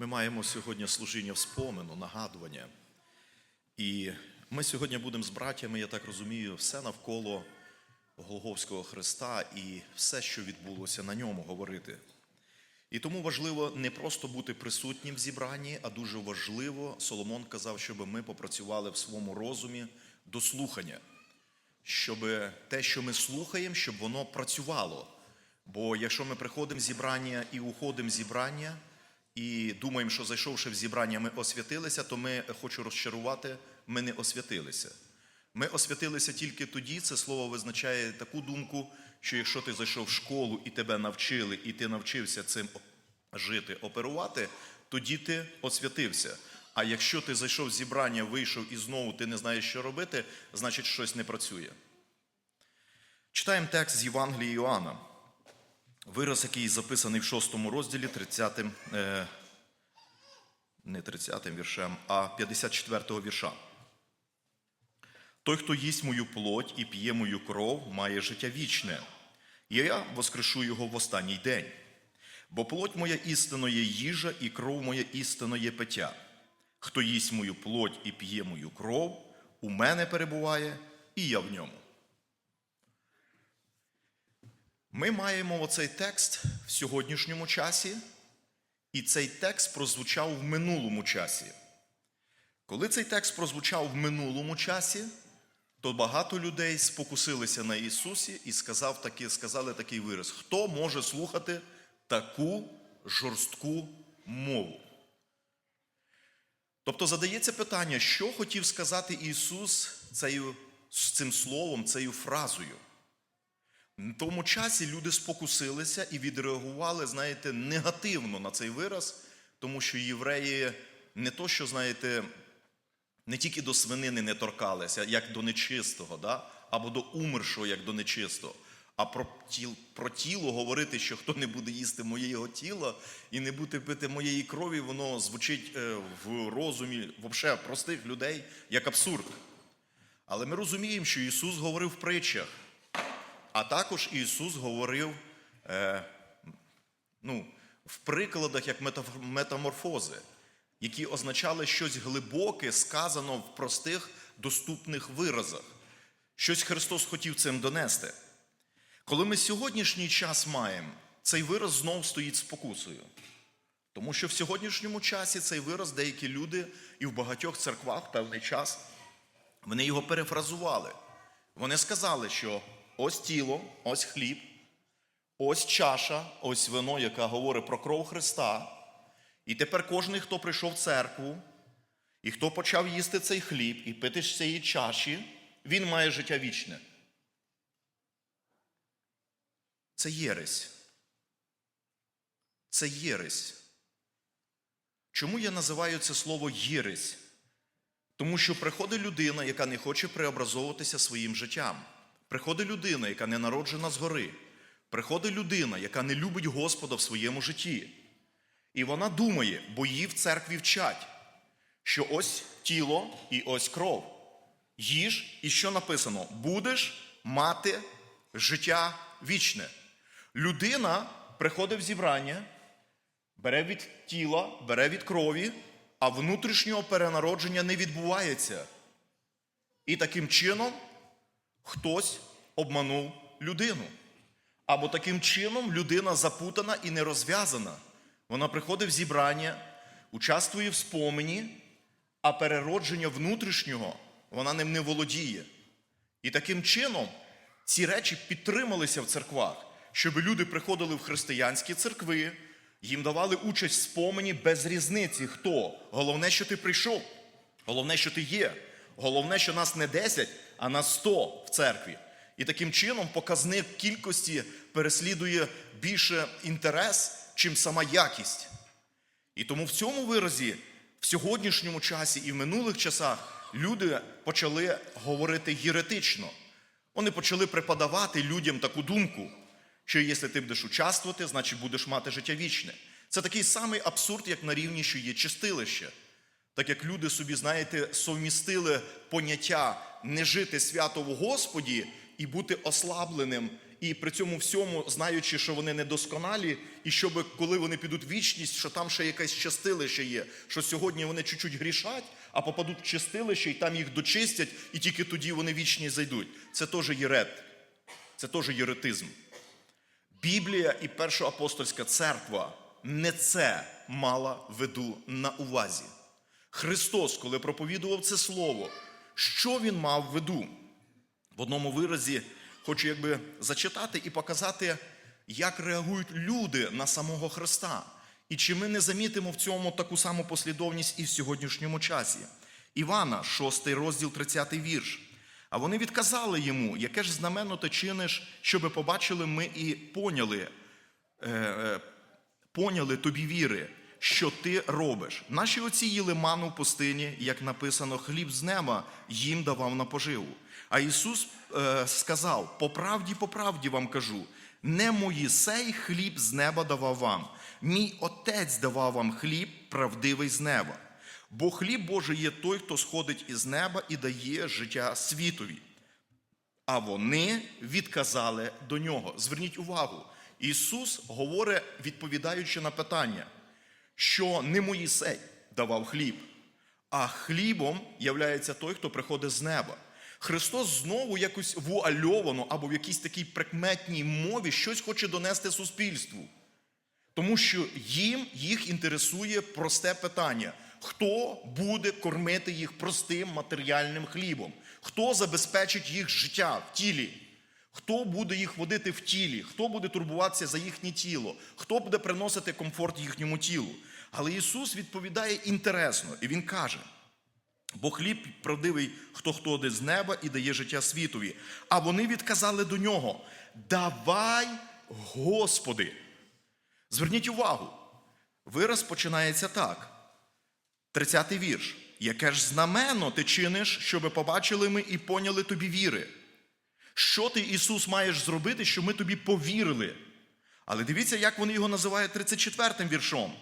Ми маємо сьогодні служіння вспомину, нагадування. І ми сьогодні будемо з братями, я так розумію, все навколо Голговського Христа і все, що відбулося на ньому, говорити. І тому важливо не просто бути присутнім в зібранні, а дуже важливо, Соломон казав, щоб ми попрацювали в своєму розумі до слухання, щоб те, що ми слухаємо, щоб воно працювало. Бо якщо ми приходимо в зібрання і уходимо зібрання, і думаємо, що зайшовши в зібрання, ми освятилися, то ми хочу розчарувати, ми не освятилися. Ми освятилися тільки тоді. Це слово визначає таку думку, що якщо ти зайшов в школу і тебе навчили, і ти навчився цим жити, оперувати, тоді ти освятився. А якщо ти зайшов в зібрання, вийшов і знову ти не знаєш, що робити, значить щось не працює. Читаємо текст з Євангелії Іоанна. Вираз, який записаний в 6 розділі 30, е, не 30 віршем, а 54 вірша. Той, хто їсть мою плоть і п'є мою кров, має життя вічне, і я воскрешу його в останній день. Бо плоть моя істинно є їжа, і кров моя істинно є пиття. Хто їсть мою плоть і п'є мою кров, у мене перебуває, і я в ньому. Ми маємо оцей текст в сьогоднішньому часі, і цей текст прозвучав в минулому часі. Коли цей текст прозвучав в минулому часі, то багато людей спокусилися на Ісусі і сказав такі, сказали такий вираз: хто може слухати таку жорстку мову? Тобто задається питання, що хотів сказати Ісус цією, цим словом, цією фразою. В тому часі люди спокусилися і відреагували, знаєте, негативно на цей вираз, тому що євреї не то, що, знаєте, не тільки до свинини не торкалися, як до нечистого, да? або до умершого, як до нечистого. А про тіло, про тіло говорити, що хто не буде їсти моєго тіла і не буде пити моєї крові, воно звучить е, в розумі взагалі простих людей як абсурд. Але ми розуміємо, що Ісус говорив в притчах. А також Ісус говорив е, ну, в прикладах як метаморфози, які означали щось глибоке, сказано в простих, доступних виразах. Щось Христос хотів цим донести. Коли ми сьогоднішній час маємо, цей вираз знов стоїть спокусою. Тому що в сьогоднішньому часі цей вираз деякі люди і в багатьох церквах певний час вони його перефразували. Вони сказали, що ось тіло, ось хліб, ось чаша, ось вино, яка говорить про кров Христа. І тепер кожен, хто прийшов в церкву, і хто почав їсти цей хліб і пити з цієї чаші, він має життя вічне. Це єресь. Це єресь. Чому я називаю це слово єресь? Тому що приходить людина, яка не хоче преобразовуватися своїм життям. Приходить людина, яка не народжена згори. Приходить людина, яка не любить Господа в своєму житті. І вона думає, бо її в церкві вчать, що ось тіло і ось кров. Їж, і що написано? Будеш мати життя вічне. Людина приходить в зібрання, бере від тіла, бере від крові, а внутрішнього перенародження не відбувається. І таким чином хтось обманув людину. Або таким чином людина запутана і не розв'язана. Вона приходить в зібрання, участвує в спомені, а переродження внутрішнього вона ним не володіє. І таким чином ці речі підтрималися в церквах, щоб люди приходили в християнські церкви, їм давали участь в спомені без різниці. Хто? Головне, що ти прийшов. Головне, що ти є. Головне, що нас не 10, а нас 100 в церкві. І таким чином показник кількості переслідує більше інтерес, чим сама якість. І тому в цьому виразі, в сьогоднішньому часі і в минулих часах люди почали говорити єретично. Вони почали преподавати людям таку думку, що якщо ти будеш участвувати, значить будеш мати життя вічне. Це такий самий абсурд, як на рівні, що є чистилище. Так як люди собі, знаєте, совмістили поняття не жити свято в Господі і бути ослабленим і при цьому всьому, знаючи, що вони недосконалі, і щоб коли вони підуть в вічність, що там ще якесь чистилище є, що сьогодні вони чуть-чуть грішать, а попадуть в чистилище, і там їх дочистять, і тільки тоді вони вічні зайдуть. Це теж єрет, це теж єретизм. Біблія і Перша апостольська церква не це мала виду на увазі. Христос, коли проповідував це слово, що він мав в виду? В одному виразі хочу якби зачитати і показати, як реагують люди на самого Христа. І чи ми не замітимо в цьому таку саму послідовність і в сьогоднішньому часі. Івана, 6 розділ, 30 вірш. А вони відказали йому, яке ж знамено ти чиниш, щоби побачили ми і поняли, е, е, поняли тобі віри, що ти робиш. Наші отці їли ману в пустині, як написано, хліб з неба їм давав на поживу. А Ісус е, сказав: по правді, по правді вам кажу, не Моїсей хліб з неба давав вам, мій Отець давав вам хліб правдивий з неба. Бо хліб Божий є той, хто сходить із неба і дає життя світові. А вони відказали до нього. Зверніть увагу, Ісус говорить, відповідаючи на питання, що не Моїсей давав хліб, а хлібом являється той, хто приходить з неба. Христос знову якось вуальовано або в якійсь такій прикметній мові щось хоче донести суспільству. Тому що їм їх інтересує просте питання: хто буде кормити їх простим матеріальним хлібом? Хто забезпечить їх життя в тілі? Хто буде їх водити в тілі? Хто буде турбуватися за їхнє тіло? Хто буде приносити комфорт їхньому тілу? Але Ісус відповідає інтересно, і Він каже: бо хліб правдивий, хто хто ходить з неба і дає життя світові. А вони відказали до нього: Давай, Господи. Зверніть увагу, вираз починається так. 30-й вірш. Яке ж знамено ти чиниш, щоби побачили ми і поняли тобі віри? Що ти, Ісус, маєш зробити, щоб ми тобі повірили? Але дивіться, як вони його називають 34-м віршом.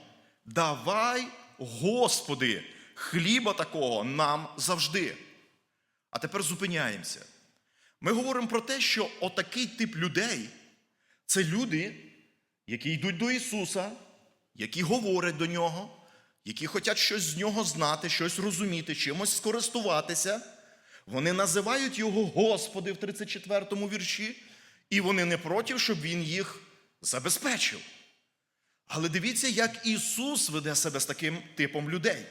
Давай, Господи, хліба такого нам завжди. А тепер зупиняємося. Ми говоримо про те, що отакий тип людей це люди, які йдуть до Ісуса, які говорять до Нього, які хочуть щось з нього знати, щось розуміти, чимось скористуватися. Вони називають його Господи в 34-му вірші, і вони не проти, щоб Він їх забезпечив. Але дивіться, як Ісус веде себе з таким типом людей.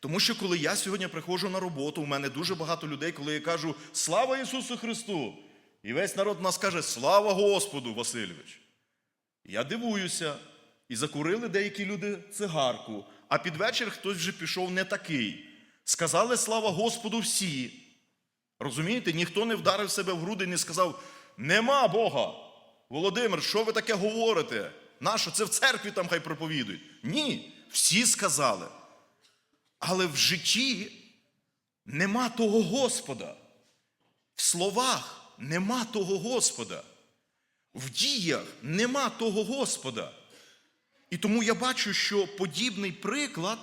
Тому що коли я сьогодні приходжу на роботу, у мене дуже багато людей, коли я кажу Слава Ісусу Христу! І весь народ нас каже Слава Господу, Васильович! Я дивуюся, і закурили деякі люди цигарку, а під вечір хтось вже пішов не такий. Сказали слава Господу всі. Розумієте, ніхто не вдарив себе в груди і не сказав: Нема Бога. Володимир, що ви таке говорите? Нащо? Це в церкві там хай проповідують. Ні, всі сказали. Але в житті нема того Господа. В словах нема того Господа. В діях нема того Господа. І тому я бачу, що подібний приклад,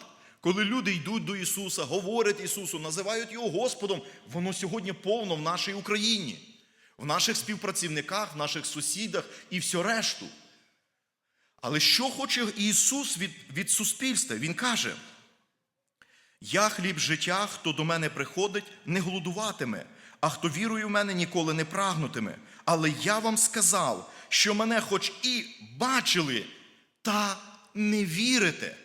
коли люди йдуть до Ісуса, говорять Ісусу, називають Його Господом, воно сьогодні повно в нашій Україні, в наших співпрацівниках, в наших сусідах і все решту. Але що хоче Ісус від, від суспільства? Він каже: Я хліб життя, хто до мене приходить, не голодуватиме, а хто вірує в мене, ніколи не прагнутиме. Але я вам сказав, що мене хоч і бачили, та не вірите.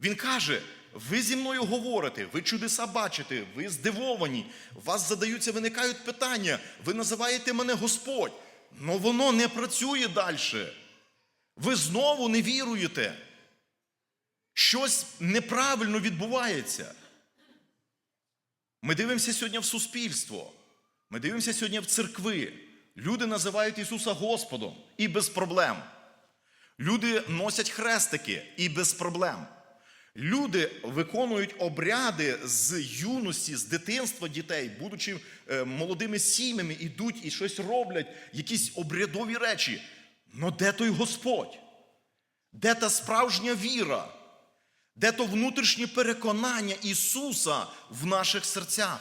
Він каже: ви зі мною говорите, ви чудеса бачите, ви здивовані, вас задаються, виникають питання, ви називаєте мене Господь, але воно не працює далі. Ви знову не віруєте. Щось неправильно відбувається. Ми дивимося сьогодні в суспільство. Ми дивимося сьогодні в церкви. Люди називають Ісуса Господом і без проблем. Люди носять хрестики і без проблем. Люди виконують обряди з юності, з дитинства дітей, будучи е, молодими сім'ями, ідуть і щось роблять, якісь обрядові речі. Но де той Господь? Де та справжня віра? Де то внутрішнє переконання Ісуса в наших серцях?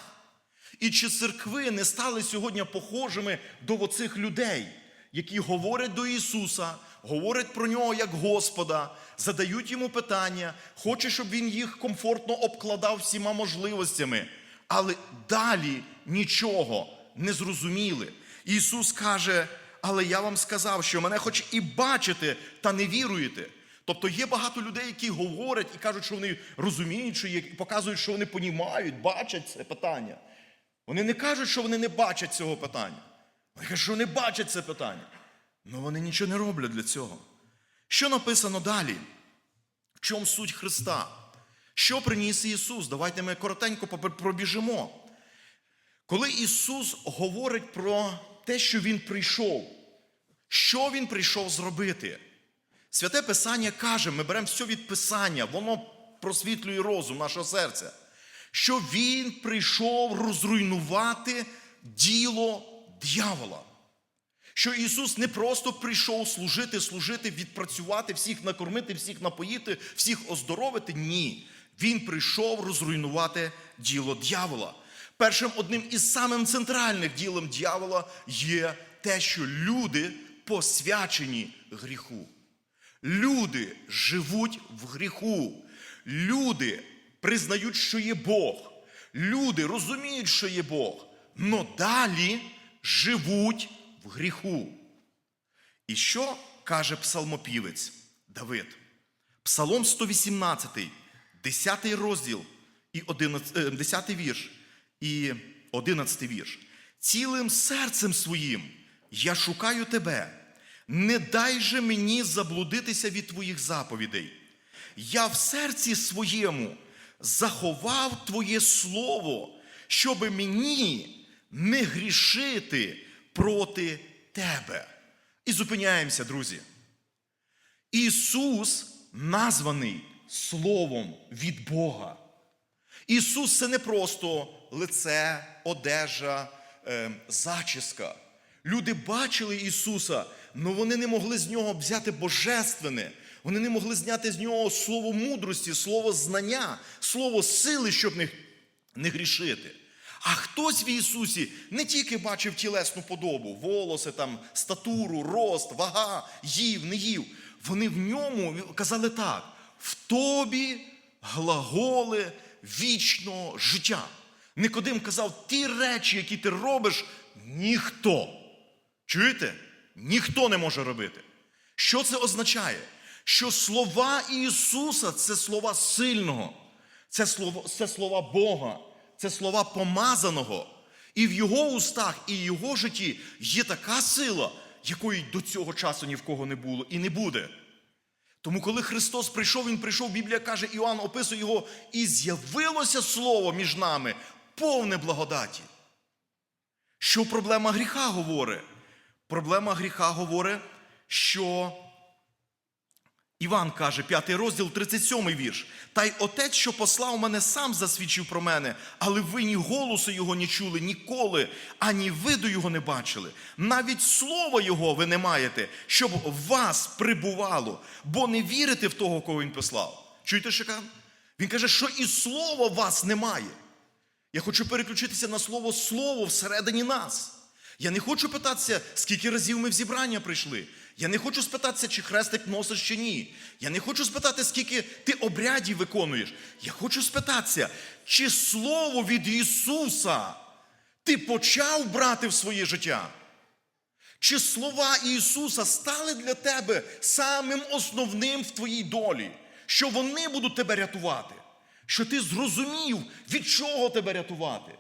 І чи церкви не стали сьогодні похожими до оцих людей, які говорять до Ісуса, говорять про нього як Господа, задають йому питання, хоче, щоб він їх комфортно обкладав всіма можливостями, але далі нічого не зрозуміли. Ісус каже: але я вам сказав, що мене хоч і бачите, та не віруєте. Тобто є багато людей, які говорять і кажуть, що вони розуміють, що є, і показують, що вони понімають, бачать це питання. Вони не кажуть, що вони не бачать цього питання. Вони кажуть, що вони бачать це питання. Але вони нічого не роблять для цього. Що написано далі? В чому суть Христа? Що приніс Ісус? Давайте ми коротенько пробіжимо. Коли Ісус говорить про те, що Він прийшов, що Він прийшов зробити? Святе Писання каже, ми беремо все від Писання, воно просвітлює розум нашого серця, що Він прийшов розруйнувати діло дьявола. Що Ісус не просто прийшов служити, служити, відпрацювати, всіх накормити, всіх напоїти, всіх оздоровити. Ні. Він прийшов розруйнувати діло дьявола. Першим одним із самим центральних ділом дьявола є те, що люди посвячені гріху. Люди живуть в гріху. Люди признають, що є Бог. Люди розуміють, що є Бог, но далі живуть в гріху. І що каже псалмопівець Давид? Псалом 118, 10 розділ і 11, 10 вірш і 11 вірш. Цілим серцем своїм я шукаю тебе. Не дай же мені заблудитися від твоїх заповідей. Я в серці своєму заховав Твоє Слово, щоби мені не грішити проти Тебе. І зупиняємося, друзі. Ісус названий Словом від Бога. Ісус це не просто лице, одежа, е, зачіска. Люди бачили Ісуса, але вони не могли з нього взяти божественне. Вони не могли зняти з нього слово мудрості, слово знання, слово сили, щоб не, не грішити. А хтось в Ісусі не тільки бачив тілесну подобу, волоси, там, статуру, рост, вага, їв, не їв. Вони в ньому казали так: в тобі глаголи вічного життя. Никодим казав, ті речі, які ти робиш, ніхто. Чуєте? Ніхто не може робити. Що це означає? Що слова Ісуса це слова сильного, це слова, це слова Бога, це слова помазаного. І в Його устах, і в Його житті є така сила, якої до цього часу ні в кого не було і не буде. Тому, коли Христос прийшов, Він прийшов, Біблія каже, Іоанн описує його, і з'явилося Слово між нами, повне благодаті. Що проблема гріха говорить? Проблема гріха говорить, що Іван каже, 5 розділ, 37 вірш. Та й отець, що послав мене, сам засвідчив про мене, але ви ні голосу його не чули ніколи, ані виду його не бачили. Навіть слова його ви не маєте, щоб в вас прибувало, бо не вірите в того, кого він послав. Чуєте, Шикан? Він каже, що і слова вас немає. Я хочу переключитися на слово слово всередині нас. Я не хочу питатися, скільки разів ми в зібрання прийшли. Я не хочу спитатися, чи хрестик носиш чи ні. Я не хочу спитати, скільки ти обрядів виконуєш. Я хочу спитатися, чи слово від Ісуса ти почав брати в своє життя? Чи слова Ісуса стали для тебе самим основним в твоїй долі, що вони будуть тебе рятувати? Що ти зрозумів, від чого тебе рятувати?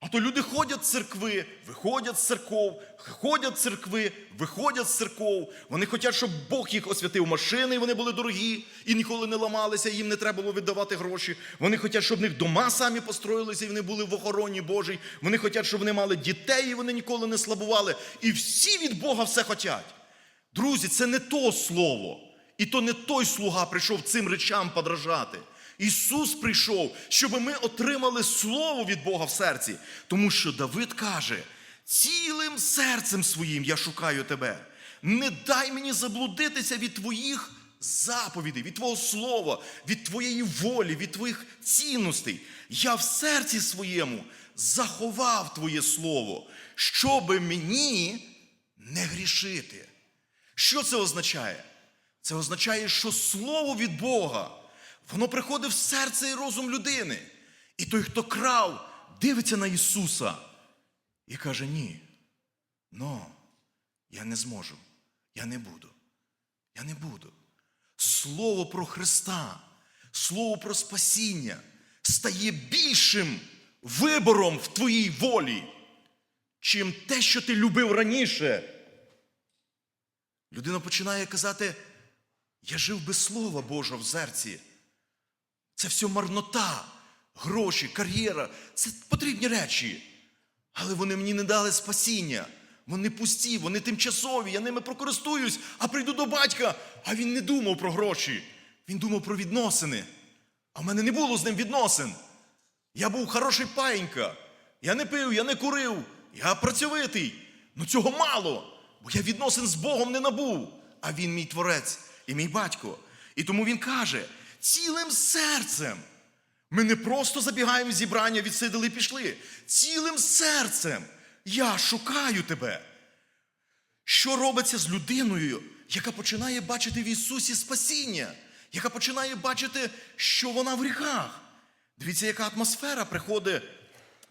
А то люди ходять з церкви, виходять з церков, ходять з церкви, виходять з церков. Вони хочуть, щоб Бог їх освятив машини, і вони були дорогі і ніколи не ламалися, їм не треба було віддавати гроші. Вони хочуть, щоб в них дома самі построїлися, і вони були в охороні Божій. Вони хочуть, щоб вони мали дітей, і вони ніколи не слабували. І всі від Бога все хочуть. Друзі, це не то слово. І то не той слуга прийшов цим речам подражати. Ісус прийшов, щоб ми отримали Слово від Бога в серці. Тому що Давид каже: цілим серцем своїм я шукаю тебе. Не дай мені заблудитися від твоїх заповідей, від Твого слова, від Твоєї волі, від Твоїх цінностей. Я в серці своєму заховав Твоє Слово, щоби мені не грішити. Що це означає? Це означає, що слово від Бога, воно приходить в серце і розум людини. І той, хто крав, дивиться на Ісуса і каже: Ні, но я не зможу, я не буду, я не буду. Слово про Христа, слово про спасіння стає більшим вибором в твоїй волі, чим те, що ти любив раніше. Людина починає казати: я жив без Слова Божого в серці. Це все марнота, гроші, кар'єра. Це потрібні речі. Але вони мені не дали спасіння. Вони пусті, вони тимчасові, я ними прокористуюсь, а прийду до батька, а він не думав про гроші. Він думав про відносини. А в мене не було з ним відносин. Я був хороший паїнька. Я не пив, я не курив, я працьовитий. Ну цього мало, бо я відносин з Богом не набув. А він мій творець і мій батько. І тому він каже: цілим серцем. Ми не просто забігаємо в зібрання, відсидили і пішли. Цілим серцем я шукаю тебе. Що робиться з людиною, яка починає бачити в Ісусі спасіння, яка починає бачити, що вона в гріхах? Дивіться, яка атмосфера приходить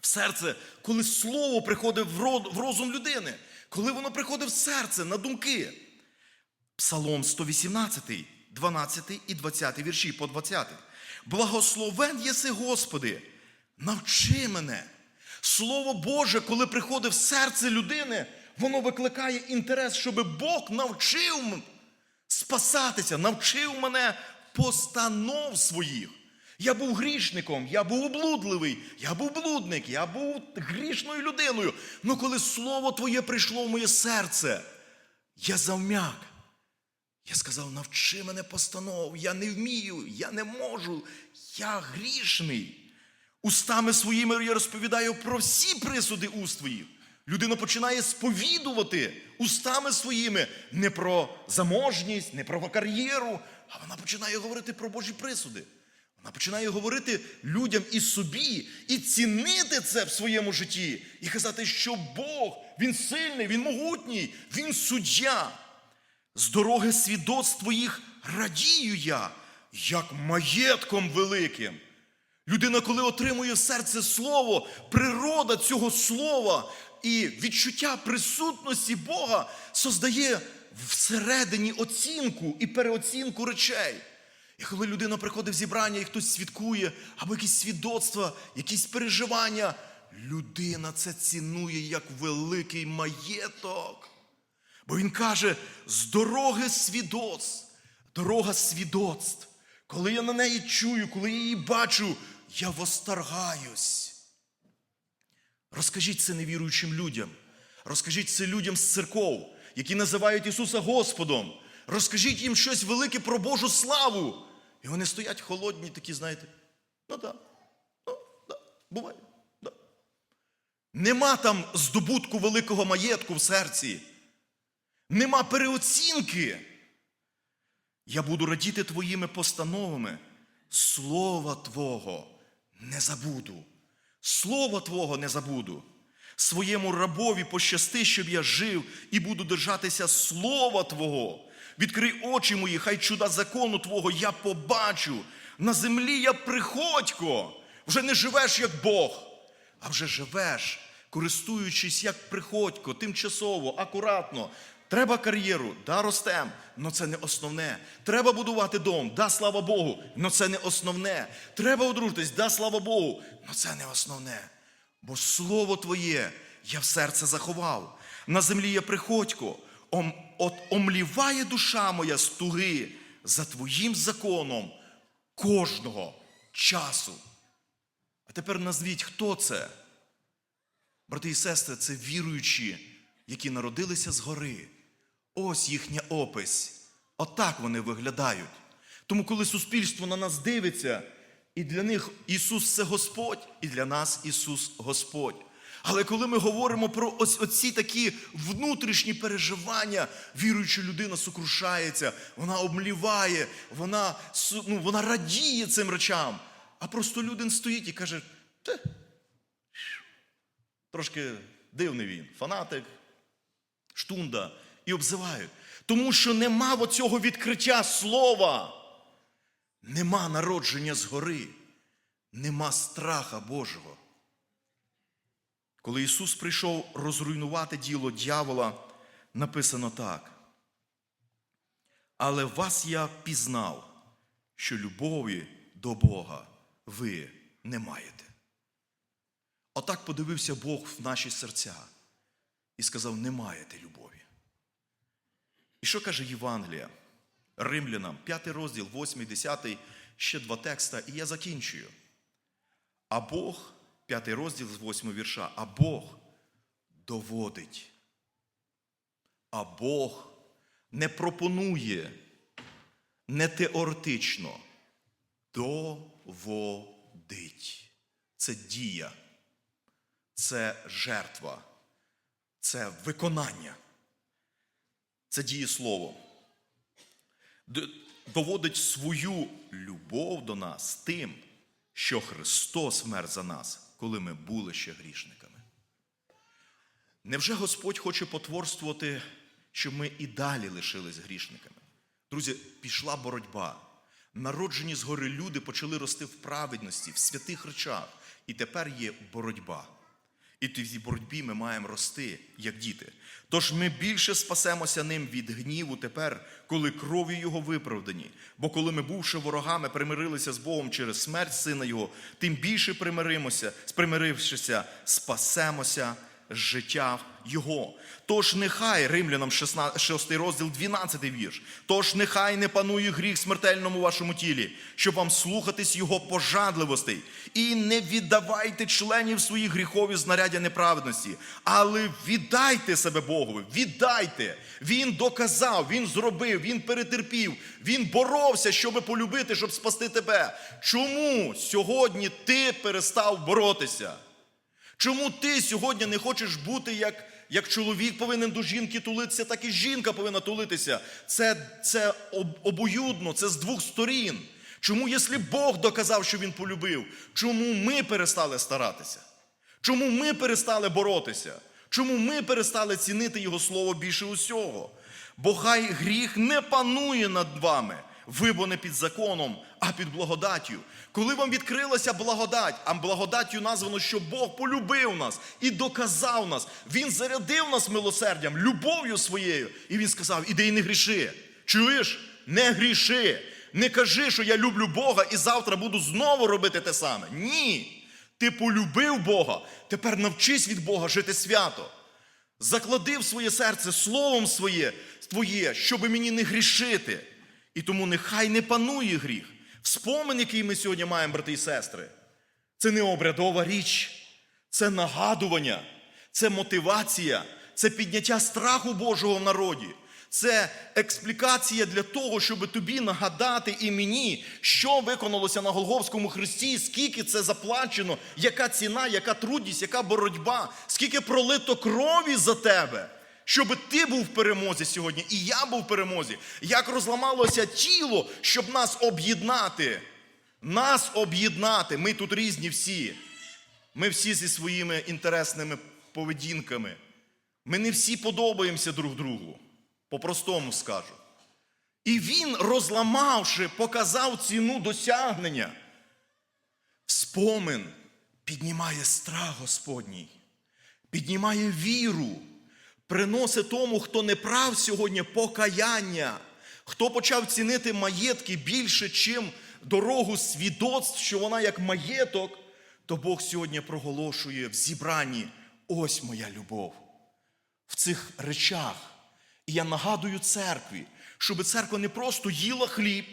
в серце, коли слово приходить в розум людини, коли воно приходить в серце на думки. Псалом 118, 12 і 20 вірші по 20. Благословен єси, Господи, навчи мене. Слово Боже, коли приходить в серце людини, воно викликає інтерес, щоб Бог навчив спасатися, навчив мене постанов своїх. Я був грішником, я був облудливий, я був блудник, я був грішною людиною. Ну коли слово Твоє прийшло в моє серце, я завмяк. Я сказав, навчи мене постанов, я не вмію, я не можу, я грішний. Устами своїми я розповідаю про всі присуди уст твоїх. Людина починає сповідувати устами своїми не про заможність, не про кар'єру, а вона починає говорити про Божі присуди. Вона починає говорити людям і собі, і цінити це в своєму житті, і казати, що Бог, Він сильний, Він могутній, Він суддя. З дороги свідоцтв твоїх радію я, як маєтком великим. Людина, коли отримує в серце слово, природа цього слова і відчуття присутності Бога создає всередині оцінку і переоцінку речей. І коли людина приходить в зібрання і хтось свідкує, або якісь свідоцтва, якісь переживання, людина це цінує як великий маєток. Бо він каже: з дороги свідоцтв, дорога свідоцтв. Коли я на неї чую, коли я її бачу, я восторгаюсь. Розкажіть це невіруючим людям. Розкажіть це людям з церков, які називають Ісуса Господом. Розкажіть їм щось велике про Божу славу. І вони стоять холодні, такі, знаєте, ну так, ну, да, буває. Да. Нема там здобутку великого маєтку в серці. Нема переоцінки. Я буду радіти твоїми постановами. Слова Твого не забуду. Слова Твого не забуду. Своєму рабові пощасти, щоб я жив і буду держатися слова Твого. Відкрий очі мої, хай чуда закону Твого я побачу. На землі я приходько. Вже не живеш як Бог, а вже живеш, користуючись як приходько, тимчасово, акуратно. Треба кар'єру, да, ростем, але це не основне. Треба будувати дом, да, слава Богу, але це не основне. Треба одружитись, да, слава Богу, але це не основне. Бо слово Твоє я в серце заховав. На землі я приходько, ом, от омліває душа моя з туги за Твоїм законом кожного часу. А тепер назвіть, хто це? Брати і сестри, це віруючі, які народилися згори. Ось їхня опись. Отак вони виглядають. Тому, коли суспільство на нас дивиться, і для них Ісус це Господь, і для нас Ісус Господь. Але коли ми говоримо про ось оці такі внутрішні переживання, віруюча людина сокрушається, вона обмліває, вона, ну, вона радіє цим речам. А просто людин стоїть і каже, те, трошки дивний він, фанатик, штунда, і обзивають. Тому що нема оцього відкриття слова, нема народження згори, нема страха Божого. Коли Ісус прийшов розруйнувати діло дьявола, написано так. Але вас я пізнав, що любові до Бога ви не маєте. Отак подивився Бог в наші серця і сказав: не маєте любові. І що каже Євангелія? Римлянам, 5 розділ, 8, 10, ще два текста, і я закінчую. А Бог, 5 розділ з 8 вірша, а Бог доводить. А Бог не пропонує не теоретично, доводить. Це дія, це жертва, це виконання, це дієслово. Д- Доводить свою любов до нас тим, що Христос вмер за нас, коли ми були ще грішниками. Невже Господь хоче потворствувати, щоб ми і далі лишились грішниками? Друзі, пішла боротьба. Народжені згори люди почали рости в праведності, в святих речах. І тепер є боротьба. І в цій боротьбі ми маємо рости, як діти. Тож ми більше спасемося ним від гніву тепер, коли кров'ю його виправдані. Бо коли ми, бувши ворогами, примирилися з Богом через смерть Сина Його, тим більше примиримося, спримирившися, спасемося життя Його. Тож нехай, римлянам 16, 6 розділ, 12 вірш. Тож нехай не панує гріх смертельному вашому тілі, щоб вам слухатись Його пожадливостей. І не віддавайте членів своїх гріхові знаряддя неправедності, але віддайте себе Богові, віддайте. Він доказав, він зробив, він перетерпів, він боровся, щоб полюбити, щоб спасти тебе. Чому сьогодні ти перестав боротися? Чому ти сьогодні не хочеш бути як, як чоловік повинен до жінки тулитися, так і жінка повинна тулитися? Це, це обоюдно, це з двох сторін. Чому, якщо Бог доказав, що він полюбив, чому ми перестали старатися? Чому ми перестали боротися? Чому ми перестали цінити Його слово більше усього? Бо хай гріх не панує над вами. Ви бо не під законом, а під благодаттю. Коли вам відкрилася благодать, а благодаттю названо, що Бог полюбив нас і доказав нас, Він зарядив нас милосердям, любов'ю своєю. І Він сказав: іди і не гріши. Чуєш? Не гріши. Не кажи, що я люблю Бога і завтра буду знову робити те саме. Ні. Ти полюбив Бога. Тепер навчись від Бога жити свято. Заклади в своє серце словом своє, твоє, щоб мені не грішити. І тому нехай не панує гріх. Вспомин, який ми сьогодні маємо, брати і сестри. Це не обрядова річ, це нагадування, це мотивація, це підняття страху Божого в народі. Це експлікація для того, щоб тобі нагадати і мені, що виконалося на Голговському хресті, скільки це заплачено, яка ціна, яка трудність, яка боротьба, скільки пролито крові за тебе, щоб ти був в перемозі сьогодні, і я був в перемозі. Як розламалося тіло, щоб нас об'єднати. Нас об'єднати. Ми тут різні всі. Ми всі зі своїми інтересними поведінками. Ми не всі подобаємося друг другу. По-простому скажу. І він, розламавши, показав ціну досягнення. Спомин піднімає страх Господній, піднімає віру, приносить тому, хто не прав сьогодні, покаяння, хто почав цінити маєтки більше, чим дорогу свідоцтв, що вона як маєток, то Бог сьогодні проголошує в зібранні ось моя любов в цих речах. І я нагадую церкві, щоб церква не просто їла хліб,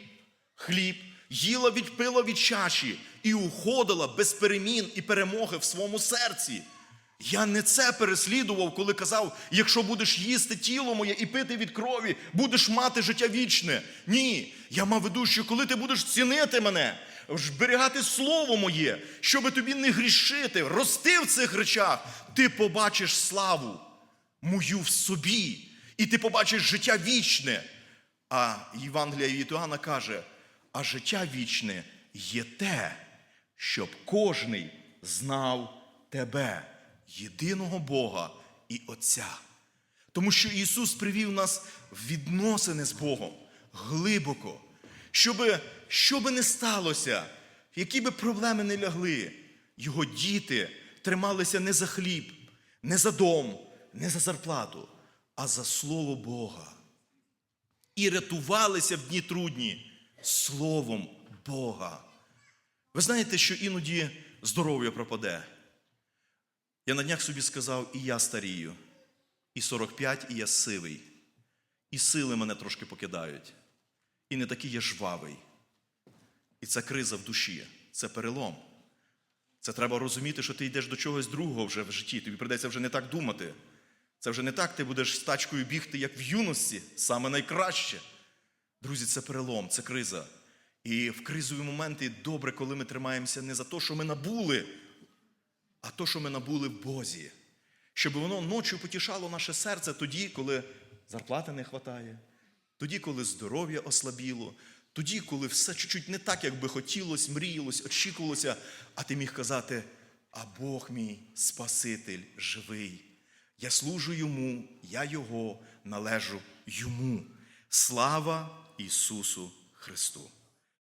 хліб, їла від пила від чаші і уходила без перемін і перемоги в своєму серці. Я не це переслідував, коли казав, якщо будеш їсти тіло моє і пити від крові, будеш мати життя вічне. Ні, я мав в виду, що коли ти будеш цінити мене, зберігати слово моє, щоби тобі не грішити, рости в цих речах, ти побачиш славу мою в собі, і ти побачиш життя вічне. А Євангелія від каже: а життя вічне є те, щоб кожний знав тебе, єдиного Бога і Отця. Тому що Ісус привів нас в відносини з Богом глибоко, щоб, що би не сталося, які би проблеми не лягли, Його діти трималися не за хліб, не за дом, не за зарплату, а за Слово Бога і рятувалися в дні трудні Словом Бога. Ви знаєте, що іноді здоров'я пропаде. Я на днях собі сказав, і я старію, і 45, і я сивий, і сили мене трошки покидають, і не такий я жвавий. І це криза в душі, це перелом. Це треба розуміти, що ти йдеш до чогось другого вже в житті. Тобі придеться вже не так думати. Це вже не так ти будеш з тачкою бігти, як в юності, саме найкраще. Друзі, це перелом, це криза. І в кризові моменти добре, коли ми тримаємося не за те, що ми набули, а то, що ми набули в Бозі. Щоб воно ночі потішало наше серце тоді, коли зарплати не вистачає, тоді, коли здоров'я ослабіло, тоді, коли все чуть-чуть не так, як би хотілося, мріялось, очікувалося, а ти міг казати: а Бог мій Спаситель живий. Я служу йому, я Його належу йому. Слава Ісусу Христу!